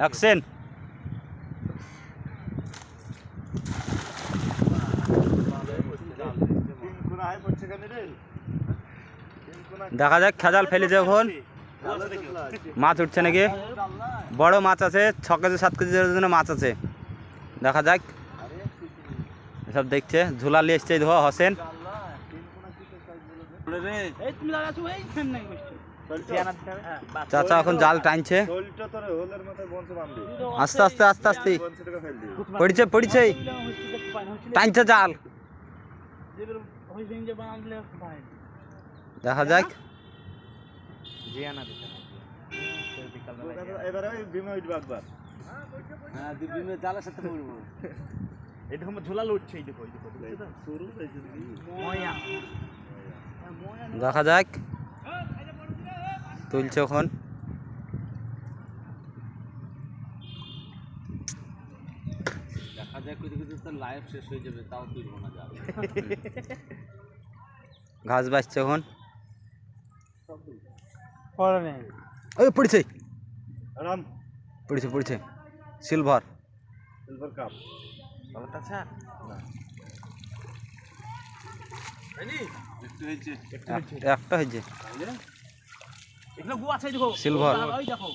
Action দেখা যাক খেজাল ফেলেছে এখন। মাছ উঠছে নাকি? বড় মাছ আছে ছ কেজি সাত কেজির জন্য মাছ আছে। দেখা যাক। সব দেখছে ঝুলা নিয়ে এসছে ধোয়া হোসেন। বসছো চাচা এখন জাল টানছে। আস্তে আস্তে আস্তে আস্তে। পড়ছে পড়ছে টানছে জাল। দেখা যাক। হ্যাঁ দেখা যাক। তুলছে এখন। দেখা যায় কিছু কিছু তো লাইভ শেষ হয়ে যাবে তাও তুলবো না জাল ঘাস বাজছে এখন। পরে নেই। ওই পড়ছে। আরাম। পড়ছে পড়ছে। সিলভার সিলভার কাপ আচ্ছা একটু হয়েছে। একটা হয়েছে। গু আছে দেখো Silver. ওই দেখো